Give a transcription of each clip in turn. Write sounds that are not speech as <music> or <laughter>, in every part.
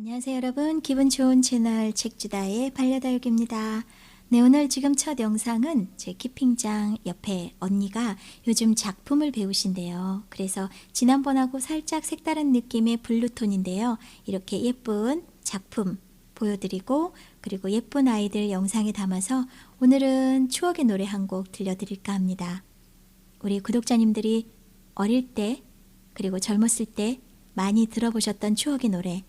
안녕하세요 여러분. 기분 좋은 채널 책주다의 반려다육입니다. 네 오늘 지금 첫 영상은 제 키핑장 옆에 언니가 요즘 작품을 배우신대요. 그래서 지난번하고 살짝 색다른 느낌의 블루톤인데요. 이렇게 예쁜 작품 보여드리고 그리고 예쁜 아이들 영상에 담아서 오늘은 추억의 노래 한 곡 들려드릴까 합니다. 우리 구독자님들이 어릴 때 그리고 젊었을 때 많이 들어보셨던 추억의 노래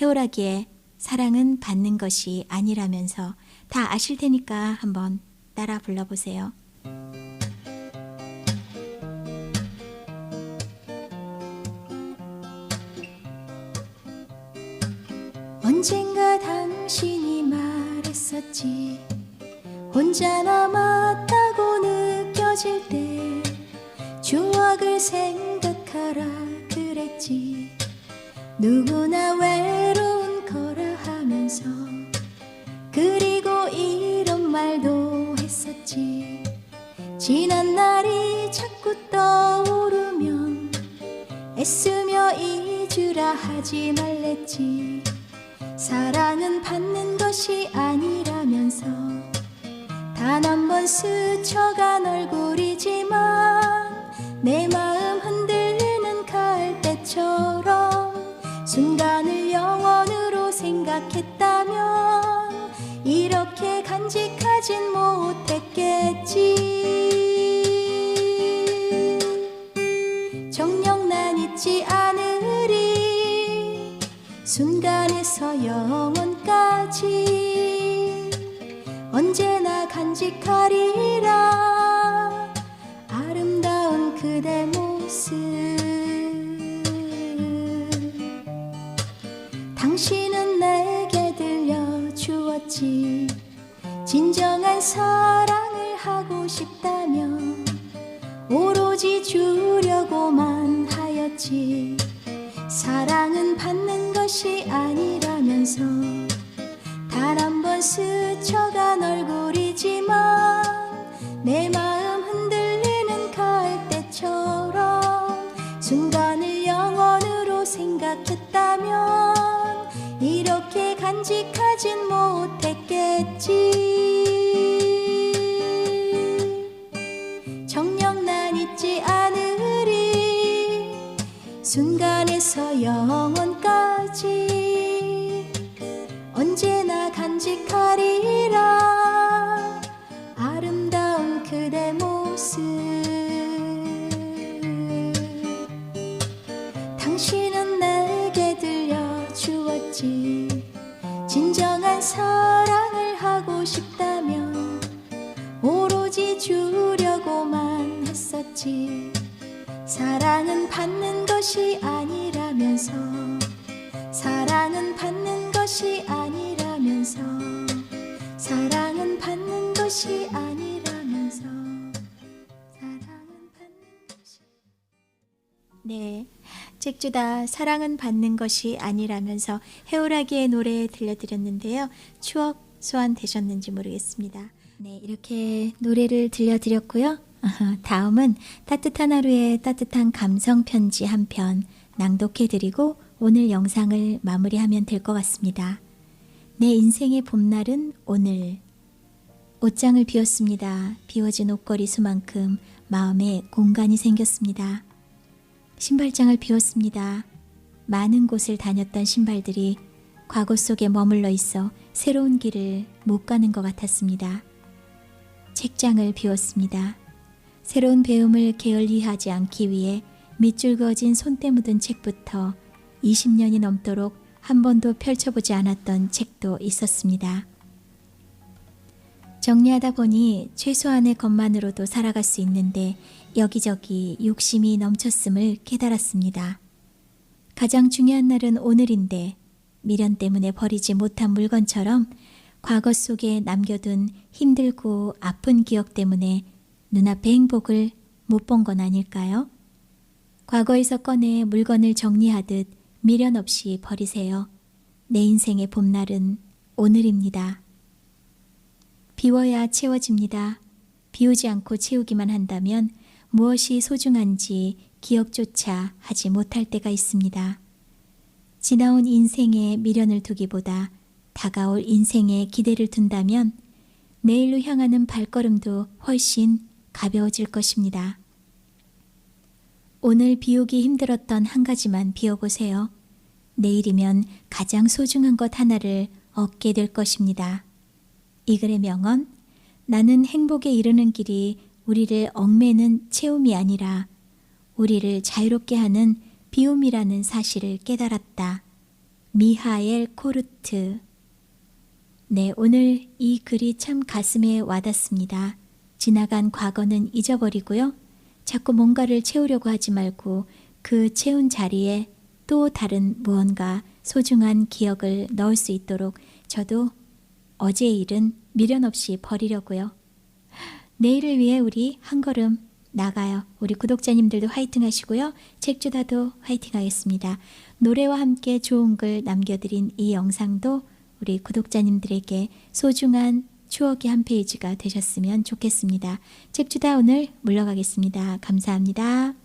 해오라기에 사랑은 받는 것이 아니라면서 다 아실 테니까 한번 따라 불러보세요. 언젠가 당신이 말했었지 혼자 남았다고 느껴질 때 추억을 생각하라 그랬지 누구나 외 지난 날이 자꾸 떠오르면 애쓰며 잊으라 하지 말랬지. 사랑은 받는 것이 아니라면서 단 한 번 스쳐간 얼굴이지만 내 마음 흔들리는 갈대처럼 순간을 영원으로 생각했다면 이렇게 간직하진 못했겠지 순간에서 영원까지 언제나 간직하리라. 아름다운 그대 모습. 당신은 내게 들려주었지. 진정한 사랑을 하고 싶다면 오로지 주려고만 하였지 사랑은 받는 것이 아니라면서 단 한 번 스쳐간 얼굴이지만 내 마음 흔들리는 갈대처럼 순간을 영원으로 생각했다면 이렇게 간직하진 못했겠지 영원까지 언제나 간직하리라. 아름다운 그대 모습. 당신은 내게 들려주었지. 진정한 사랑을 하고 싶다면 오로지 주려고만 했었지. 사랑은 받는 것이 아니라 면서 사랑은 받는 것이 아니라면서 사랑은 받는 것이 아니라면서 사랑은 받는 것이 네. 책주다 사랑은 받는 것이 아니라면서 해오라기의 노래 들려드렸는데요. 추억 소환 되셨는지 모르겠습니다. 네, 이렇게 노래를 들려드렸고요. <laughs> 다음은 따뜻한 하루의 따뜻한 감성 편지 한 편 낭독해드리고 오늘 영상을 마무리하면 될 것 같습니다. 내 인생의 봄날은 오늘. 옷장을 비웠습니다. 비워진 옷걸이 수만큼 마음에 공간이 생겼습니다. 신발장을 비웠습니다. 많은 곳을 다녔던 신발들이 과거 속에 머물러 있어 새로운 길을 못 가는 것 같았습니다. 책장을 비웠습니다. 새로운 배움을 게을리하지 않기 위해 밑줄 그어진 손때 묻은 책부터 20년이 넘도록 한 번도 펼쳐보지 않았던 책도 있었습니다. 정리하다 보니 최소한의 것만으로도 살아갈 수 있는데 여기저기 욕심이 넘쳤음을 깨달았습니다. 가장 중요한 날은 오늘인데 미련 때문에 버리지 못한 물건처럼 과거 속에 남겨둔 힘들고 아픈 기억 때문에 눈앞의 행복을 못 본 건 아닐까요? 과거에서 꺼내 물건을 정리하듯 미련 없이 버리세요. 내 인생의 봄날은 오늘입니다. 비워야 채워집니다. 비우지 않고 채우기만 한다면 무엇이 소중한지 기억조차 하지 못할 때가 있습니다. 지나온 인생에 미련을 두기보다 다가올 인생에 기대를 둔다면 내일로 향하는 발걸음도 훨씬 가벼워질 것입니다. 오늘 비우기 힘들었던 한 가지만 비워보세요. 내일이면 가장 소중한 것 하나를 얻게 될 것입니다. 이 글의 명언, 나는 행복에 이르는 길이 우리를 얽매는 채움이 아니라 우리를 자유롭게 하는 비움이라는 사실을 깨달았다. 미하엘 코르트. 네, 오늘 이 글이 참 가슴에 와닿습니다. 지나간 과거는 잊어버리고요. 자꾸 뭔가를 채우려고 하지 말고 그 채운 자리에 또 다른 무언가 소중한 기억을 넣을 수 있도록 저도 어제의 일은 미련 없이 버리려고요. 내일을 위해 우리 한 걸음 나가요. 우리 구독자님들도 화이팅 하시고요. 책주다도 화이팅 하겠습니다. 노래와 함께 좋은 글 남겨드린 이 영상도 우리 구독자님들에게 소중한 추억의 한 페이지가 되셨으면 좋겠습니다. 책주다 오늘 물러가겠습니다. 감사합니다.